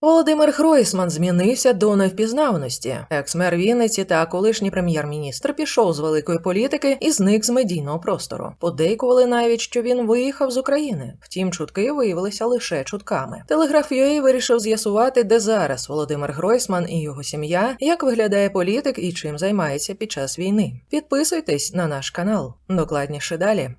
Володимир Гройсман змінився до невпізнавності. Екс-мер Вінниці та колишній прем'єр-міністр пішов з великої політики і зник з медійного простору. Подейкували навіть, що він виїхав з України. Втім, чутки виявилися лише чутками. Телеграф UA вирішив з'ясувати, де зараз Володимир Гройсман і його сім'я, як виглядає політик і чим займається під час війни. Підписуйтесь на наш канал. Докладніше далі.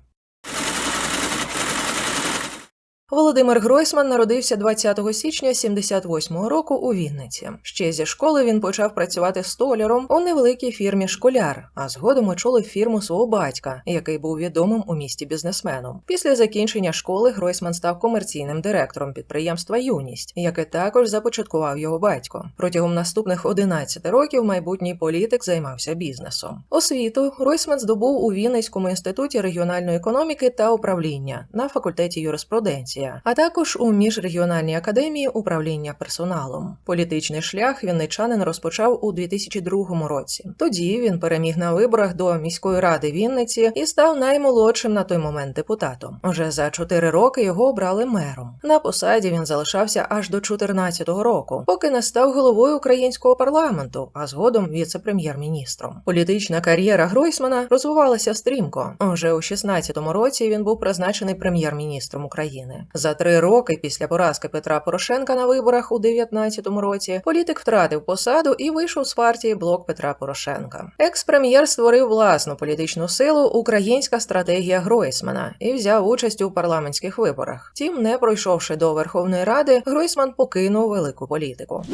Володимир Гройсман народився 20 січня 78-го року у Вінниці. Ще зі школи він почав працювати столяром у невеликій фірмі Школяр, а згодом очолив фірму свого батька, який був відомим у місті бізнесменом. Після закінчення школи Гройсман став комерційним директором підприємства Юність, яке також започаткував його батько. Протягом наступних 11 років майбутній політик займався бізнесом. Освіту Гройсман здобув у Вінницькому інституті регіональної економіки та управління на факультеті юриспруденції а також у міжрегіональній академії управління персоналом. Політичний шлях вінничанин розпочав у 2002 році. Тоді він переміг на виборах до міської ради Вінниці і став наймолодшим на той момент депутатом. Уже за чотири роки його обрали мером. На посаді він залишався аж до 2014 року, поки не став головою українського парламенту, а згодом віце-прем'єр-міністром. Політична кар'єра Гройсмана розвивалася стрімко. Уже у 16 році він був призначений прем'єр-міністром України. За три роки після поразки Петра Порошенка на виборах у 2019 році політик втратив посаду і вийшов з партії блок Петра Порошенка. Екс-прем'єр створив власну політичну силу Українська стратегія Гройсмана і взяв участь у парламентських виборах. Втім, не пройшовши до Верховної Ради, Гройсман покинув велику політику.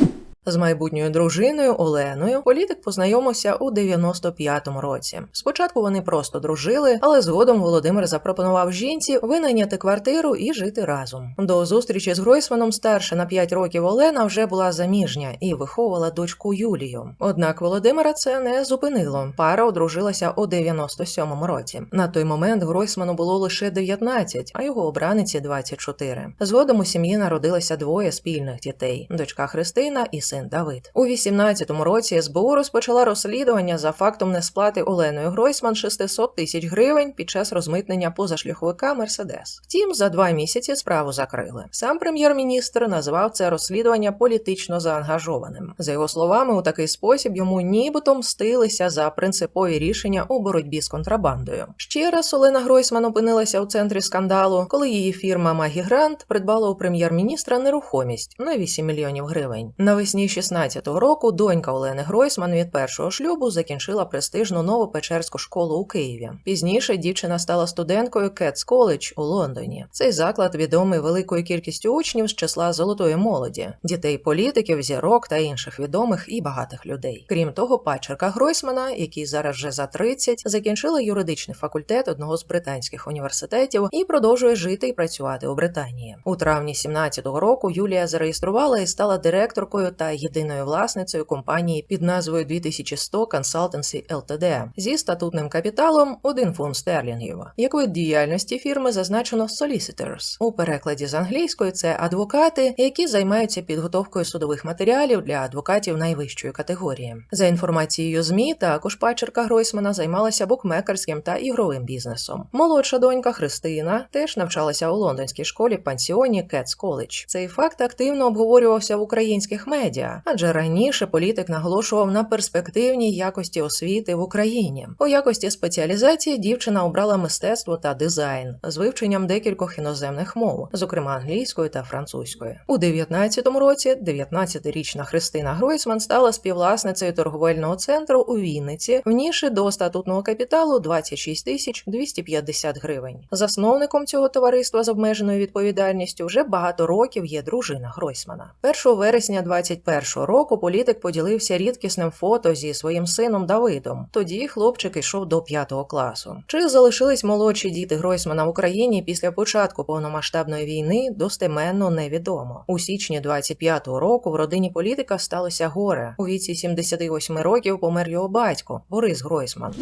З майбутньою дружиною Оленою політик познайомився у 95-му році. Спочатку вони просто дружили, але згодом Володимир запропонував жінці винайняти квартиру і жити разом. До зустрічі з Гройсманом старша на 5 років Олена вже була заміжня і виховувала дочку Юлію. Однак Володимира це не зупинило. Пара одружилася у 97-му році. На той момент Гройсману було лише 19, а його обраниці 24. Згодом у сім'ї народилося двоє спільних дітей: дочка Христина і син Давид. У 18-му році СБУ розпочала розслідування за фактом несплати Оленою Гройсман 600 тисяч гривень під час розмитнення позашляховика Мерседес. Втім, за два місяці справу закрили. Сам прем'єр-міністр назвав це розслідування політично заангажованим. За його словами, у такий спосіб йому нібито мстилися за принципові рішення у боротьбі з контрабандою. Ще раз Олена Гройсман опинилася у центрі скандалу, коли її фірма Магі Грант придбала у прем'єр-міністра нерухомість на 8 мільйонів гривень. Навесні 16-го року донька Олени Гройсман від першого шлюбу закінчила престижну Новопечерську школу у Києві. Пізніше дівчина стала студенткою Кетс Коледж у Лондоні. Цей заклад відомий великою кількістю учнів з числа золотої молоді, дітей політиків, зірок та інших відомих і багатих людей. Крім того, пачерка Гройсмана, який зараз вже за 30, закінчила юридичний факультет одного з британських університетів і продовжує жити і працювати у Британії. У травні 17-го року Юлія зареєструвала і стала директоркою та єдиною власницею компанії під назвою 2100 Consultancy Ltd зі статутним капіталом 1 фунт стерлінгів. Як вид діяльності фірми зазначено Solicitors. У перекладі з англійської це адвокати, які займаються підготовкою судових матеріалів для адвокатів найвищої категорії. За інформацією ЗМІ, також пачерка Гройсмана займалася букмекерським та ігровим бізнесом. Молодша донька Христина теж навчалася у лондонській школі пансіоні Кетс Коледж. Цей факт активно обговорювався в українських медіа, адже раніше політик наголошував на перспективній якості освіти в Україні. У якості спеціалізації дівчина обрала мистецтво та дизайн з вивченням декількох іноземних мов, зокрема англійської та французької. У 19-му році 19-річна Христина Гройсман стала співвласницею торговельного центру у Вінниці, внісши до статутного капіталу 26 тисяч 250 гривень. Засновником цього товариства з обмеженою відповідальністю вже багато років є дружина Гройсмана. 1 вересня 21-го року політик поділився рідкісним фото зі своїм сином Давидом. Тоді хлопчик йшов до 5 класу. Чи залишились молодші діти Гройсмана в Україні після початку повномасштабної війни, достеменно невідомо. У січні 25-го року в родині політика сталося горе. У віці 78 років помер його батько Борис Гройсман.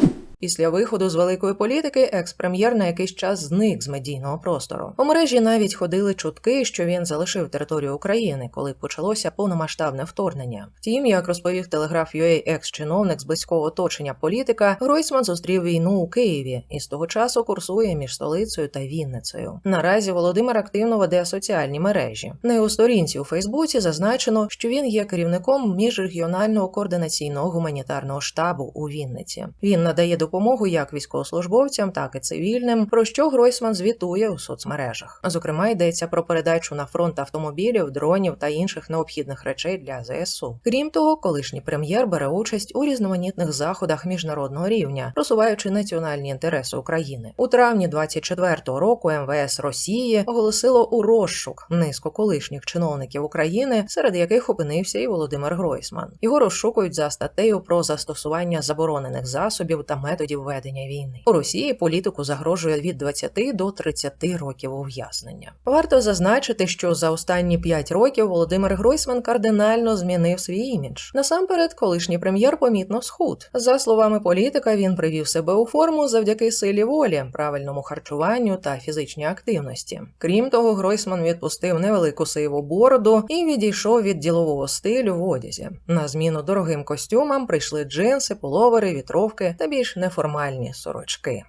Після виходу з великої політики екс-прем'єр на якийсь час зник з медійного простору. У мережі навіть ходили чутки, що він залишив територію України, коли почалося повномасштабне вторгнення. Втім, як розповів телеграф UA екс-чиновник з близького оточення політика, Гройсман зустрів війну у Києві і з того часу курсує між столицею та Вінницею. Наразі Володимир активно веде соціальні мережі. На його сторінці у Фейсбуці зазначено, що він є керівником міжрегіонального координаційного гуманітарного штабу у Вінниці. Він надає допомогу як військовослужбовцям, так і цивільним, про що Гройсман звітує у соцмережах. Зокрема, йдеться про передачу на фронт автомобілів, дронів та інших необхідних речей для ЗСУ. Крім того, колишній прем'єр бере участь у різноманітних заходах міжнародного рівня, просуваючи національні інтереси України. У травні 24-го року МВС Росії оголосило у розшук низку колишніх чиновників України, серед яких опинився і Володимир Гройсман. Його розшукують за статтею про застосування заборонених засобів та методів ведення війни. У Росії політику загрожує від 20 до 30 років ув'язнення. Варто зазначити, що за останні 5 років Володимир Гройсман кардинально змінив свій імідж. Насамперед, колишній прем'єр помітно схуд. За словами політика, він привів себе у форму завдяки силі волі, правильному харчуванню та фізичній активності. Крім того, Гройсман відпустив невелику сиву бороду і відійшов від ділового стилю в одязі. На зміну дорогим костюмам прийшли джинси, пуловери, вітровки та більш неформальні сорочки.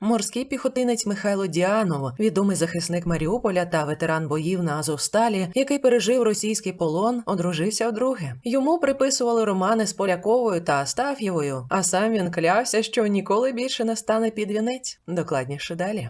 Морський піхотинець Михайло Діанов, відомий захисник Маріуполя та ветеран боїв на Азовсталі, який пережив російський полон, одружився вдруге. Йому приписували романи з Поляковою та Астаф'євою, а сам він клявся, що ніколи більше не стане під вінець. Докладніше далі.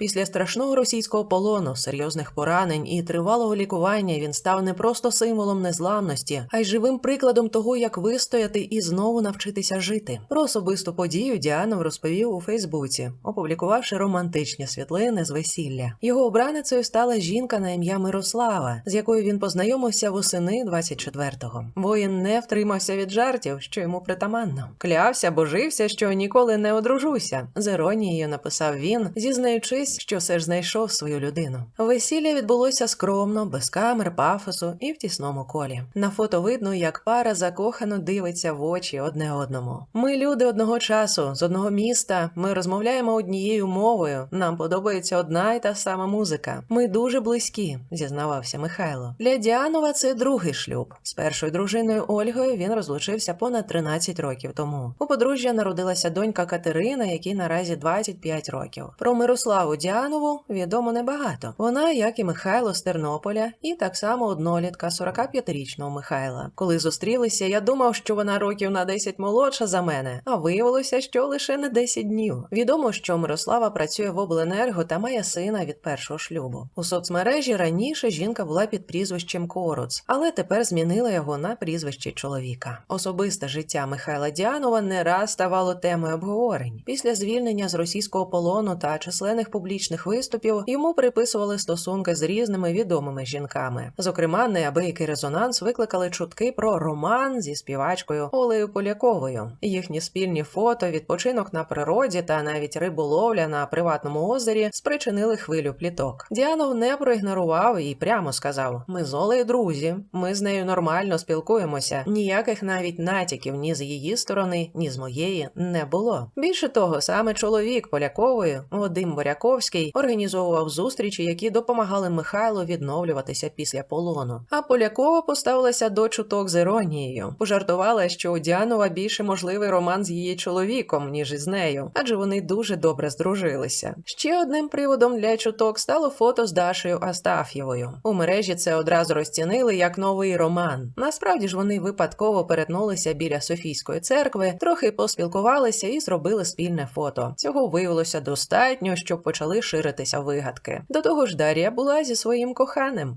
Після страшного російського полону, серйозних поранень і тривалого лікування він став не просто символом незламності, а й живим прикладом того, як вистояти і знову навчитися жити. Про особисту подію Діанов розповів у Фейсбуці, опублікувавши романтичні світлини з весілля. Його обраницею стала жінка на ім'я Мирослава, з якою він познайомився восени 24-го. Воїн не втримався від жартів, що йому притаманно. Клявся, божився, що ніколи не одружуся. З іронією написав він, зізнаючись що все ж знайшов свою людину. Весілля відбулося скромно, без камер, пафосу і в тісному колі. На фото видно, як пара закохано дивиться в очі одне одному. Ми люди одного часу, з одного міста. Ми розмовляємо однією мовою. Нам подобається одна і та сама музика. Ми дуже близькі, зізнавався Михайло. Для Діанова це другий шлюб. З першою дружиною Ольгою він розлучився понад 13 років тому. У подружжя народилася донька Катерина, якій наразі 25 років. Про Мирославу Діанову відомо небагато. Вона, як і Михайло з Тернополя, і так само однолітка 45-річного Михайла. Коли зустрілися, я думав, що вона років на 10 молодша за мене, а виявилося, що лише не 10 днів. Відомо, що Мирослава працює в обленерго та має сина від першого шлюбу. У соцмережі раніше жінка була під прізвищем Коруц, але тепер змінила його на прізвище чоловіка. Особисте життя Михайла Діанова не раз ставало темою обговорень. Після звільнення з російського полону та численних публічних виступів йому приписували стосунки з різними відомими жінками. Зокрема, неабиякий резонанс викликали чутки про роман зі співачкою Олею Поляковою. Їхні спільні фото, відпочинок на природі та навіть риболовля на приватному озері спричинили хвилю пліток. Діанов не проігнорував і прямо сказав: Ми з Олею друзі, ми з нею нормально спілкуємося. Ніяких навіть натяків ні з її сторони, ні з моєї не було. Більше того, саме чоловік Полякової, Вадим Боряковський, організовував зустрічі, які допомагали Михайлу відновлюватися після полону. А Полякова поставилася до чуток з іронією. Пожартувала, що у Діанова більше можливий роман з її чоловіком, ніж із нею, адже вони дуже добре здружилися. Ще одним приводом для чуток стало фото з Дашею Астаф'євою. У мережі це одразу розцінили як новий роман. Насправді ж вони випадково перетнулися біля Софійської церкви, трохи поспілкувалися і зробили спільне фото. Цього виявилося достатньо, щоб почали ширитися вигадки. До того ж, Дар'я була зі своїм коханим.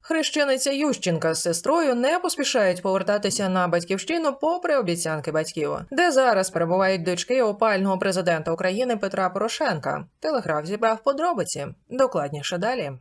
Хрещениця Ющенка з сестрою не поспішають повертатися на батьківщину попри обіцянки батьків, де зараз перебувають дочки опального президента України Петра Порошенка. Телеграф зібрав подробиці. Докладніше далі.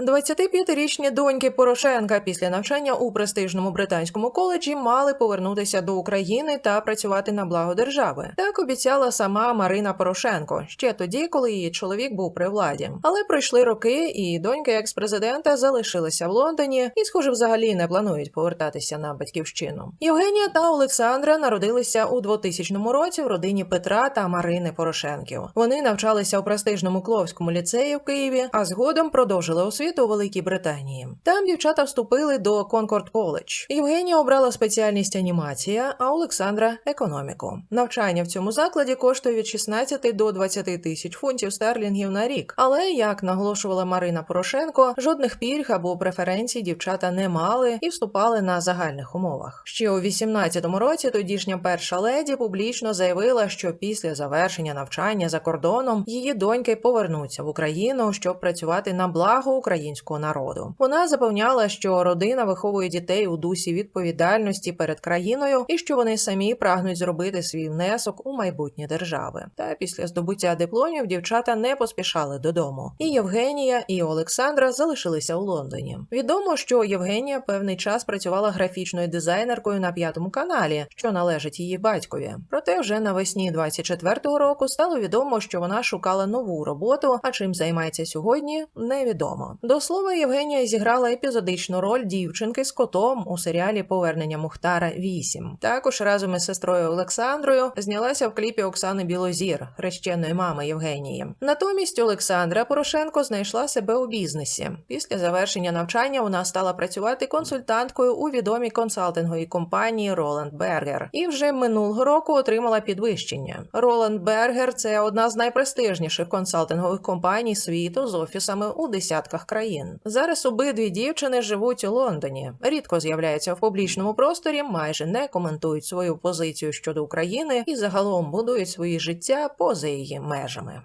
25-річні доньки Порошенка після навчання у престижному британському коледжі мали повернутися до України та працювати на благо держави. Так обіцяла сама Марина Порошенко ще тоді, коли її чоловік був при владі. Але пройшли роки, і доньки екс-президента залишилися в Лондоні і, схоже, взагалі не планують повертатися на батьківщину. Євгенія та Олександра народилися у 2000 році в родині Петра та Марини Порошенків. Вони навчалися у престижному Кловському ліцеї в Києві, а згодом продовжили освіту у Великій Британії. Там дівчата вступили до Конкорд Коледж. Євгенія обрала спеціальність анімація, а Олександра економіку. Навчання в цьому закладі коштує від 16 до 20 тисяч фунтів стерлінгів на рік. Але як наголошувала Марина Порошенко, жодних пільг або преференцій дівчата не мали і вступали на загальних умовах. Ще у 18-му році тодішня перша леді публічно заявила, що після завершення навчання за кордоном її доньки повернуться в Україну, щоб працювати на благо українського народу. Вона запевняла, що родина виховує дітей у дусі відповідальності перед країною і що вони самі прагнуть зробити свій внесок у майбутнє держави. Та після здобуття дипломів дівчата не поспішали додому. І Євгенія і Олександра залишилися у Лондоні. Відомо, що Євгенія певний час працювала графічною дизайнеркою на п'ятому каналі, що належить її батькові. Проте вже навесні 24-го року стало відомо, що вона шукала нову роботу. А чим займається сьогодні, невідомо. До слова, Євгенія зіграла епізодичну роль дівчинки з котом у серіалі Повернення Мухтара 8. Також разом із сестрою Олександрою знялася в кліпі Оксани Білозір, хрещеної мами Євгенії. Натомість Олександра Порошенко знайшла себе у бізнесі. Після завершення навчання вона стала працювати консультанткою у відомій консалтинговій компанії Роланд Бергер і вже минулого року отримала підвищення. Роланд Бергер це одна з найпрестижніших консалтингових компаній світу з офісами у десятках країн. Зараз обидві дівчини живуть у Лондоні, рідко з'являються в публічному просторі, майже не коментують свою позицію щодо України і загалом будують свої життя поза її межами.